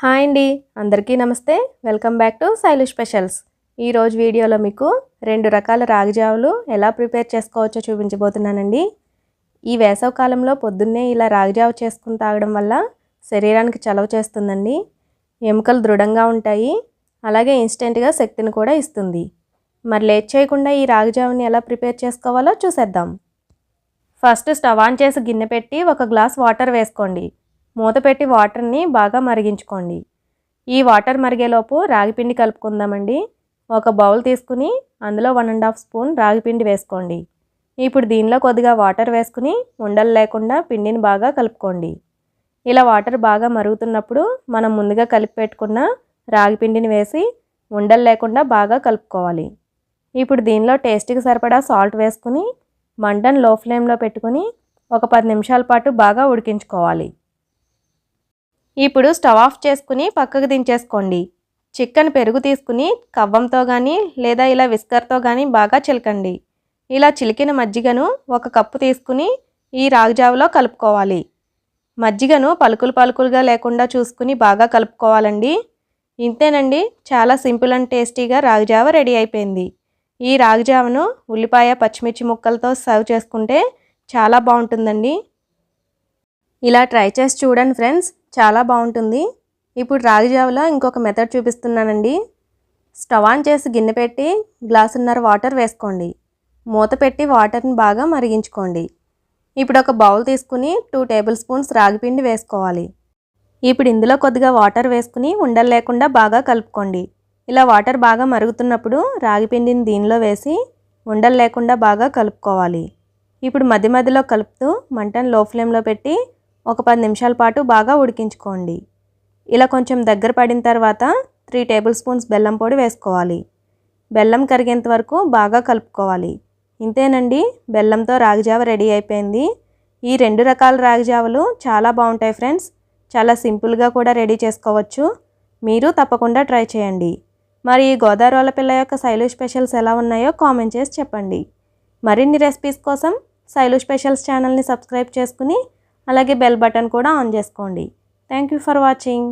Hi అండి. అందరికీ నమస్తే. Welcome back to Shailu specials. ఈరోజు వీడియోలో మీకు రెండు రకాల రాగి జావలు ఎలా ప్రిపేర్ చేసుకోవచ్చో చూపించబోతున్నానండి. ఈ వేసవ కాలంలో పొద్దున్నే ఇలా రాగి జావ చేసుకుని తాగడం వల్ల శరీరానికి చలవ చేస్తుందండి. ఎముకలు దృఢంగా ఉంటాయి. అలాగే ఇన్స్టెంట్గా శక్తిని కూడా ఇస్తుంది. మరి లేట్ చేయకుండా ఈ రాగి జావని ఎలా ప్రిపేర్ చేసుకోవాలో చూసేద్దాం. ఫస్ట్ స్టవ్ ఆన్ చేసి గిన్నె పెట్టి ఒక గ్లాస్ వాటర్ వేసుకోండి. మూత పెట్టి వాటర్ని బాగా మరిగించుకోండి. ఈ వాటర్ మరిగేలోపు రాగిపిండి కలుపుకుందామండి. ఒక బౌల్ తీసుకుని అందులో వన్ అండ్ హాఫ్ స్పూన్ రాగిపిండి వేసుకోండి. ఇప్పుడు దీనిలో కొద్దిగా వాటర్ వేసుకుని ఉండలు లేకుండా పిండిని బాగా కలుపుకోండి. ఇలా వాటర్ బాగా మరుగుతున్నప్పుడు మనం ముందుగా కలిపి పెట్టుకున్న రాగిపిండిని వేసి ఉండలు లేకుండా బాగా కలుపుకోవాలి. ఇప్పుడు దీనిలో టేస్ట్కి సరిపడా సాల్ట్ వేసుకుని మంటను లో ఫ్లేమ్లో పెట్టుకుని ఒక పది నిమిషాల పాటు బాగా ఉడికించుకోవాలి. ఇప్పుడు స్టవ్ ఆఫ్ చేసుకుని పక్కకు దించేసుకోండి. చికెన్ పెరుగు తీసుకుని కవ్వంతో కానీ లేదా ఇలా విస్కర్తో కానీ బాగా చిలకండి. ఇలా చిలికిన మజ్జిగను ఒక కప్పు తీసుకుని ఈ రాగిజావలో కలుపుకోవాలి. మజ్జిగను పలుకులు పలుకులుగా లేకుండా చూసుకుని బాగా కలుపుకోవాలండి. ఇంతేనండి చాలా సింపుల్ అండ్ టేస్టీగా రాగిజావ రెడీ అయిపోయింది. ఈ రాగిజావను ఉల్లిపాయ పచ్చిమిర్చి ముక్కలతో సర్వ్ చేసుకుంటే చాలా బాగుంటుందండి. ఇలా ట్రై చేసి చూడండి ఫ్రెండ్స్. చాలా బాగుంటుంది. ఇప్పుడు రాగి జావలో ఇంకొక మెథడ్ చూపిస్తున్నానండి. స్టవ్ ఆన్ చేసి గిన్నె పెట్టి గ్లాసున్నర వాటర్ వేసుకోండి. మూత పెట్టి వాటర్ని బాగా మరిగించుకోండి. ఇప్పుడు ఒక బౌల్ తీసుకుని టూ టేబుల్ స్పూన్స్ రాగిపిండి వేసుకోవాలి. ఇప్పుడు ఇందులో కొద్దిగా వాటర్ వేసుకుని ఉండలు లేకుండా బాగా కలుపుకోండి. ఇలా వాటర్ బాగా మరుగుతున్నప్పుడు రాగిపిండిని దీనిలో వేసి ఉండలు లేకుండా బాగా కలుపుకోవాలి. ఇప్పుడు మధ్య మధ్యలో కలుపుతూ మంటను లో ఫ్లేమ్లో పెట్టి ఒక పది నిమిషాల పాటు బాగా ఉడికించుకోండి. ఇలా కొంచెం దగ్గర పడిన తర్వాత త్రీ టేబుల్ స్పూన్స్ బెల్లం పొడి వేసుకోవాలి. బెల్లం కరిగేంత వరకు బాగా కలుపుకోవాలి. ఇంతేనండి బెల్లంతో రాగిజావ రెడీ అయిపోయింది. ఈ రెండు రకాల రాగిజావలు చాలా బాగుంటాయి ఫ్రెండ్స్. చాలా సింపుల్గా కూడా రెడీ చేసుకోవచ్చు. మీరు తప్పకుండా ట్రై చేయండి. మరి ఈ గోదావరి పిల్ల యొక్క శైలు స్పెషల్స్ ఎలా ఉన్నాయో కామెంట్ చేసి చెప్పండి. మరిన్ని రెసిపీస్ కోసం శైలు స్పెషల్స్ ఛానల్ని సబ్స్క్రైబ్ చేసుకుని అలాగే బెల్ బటన్ కూడా ఆన్ చేసుకోండి. Thank you for watching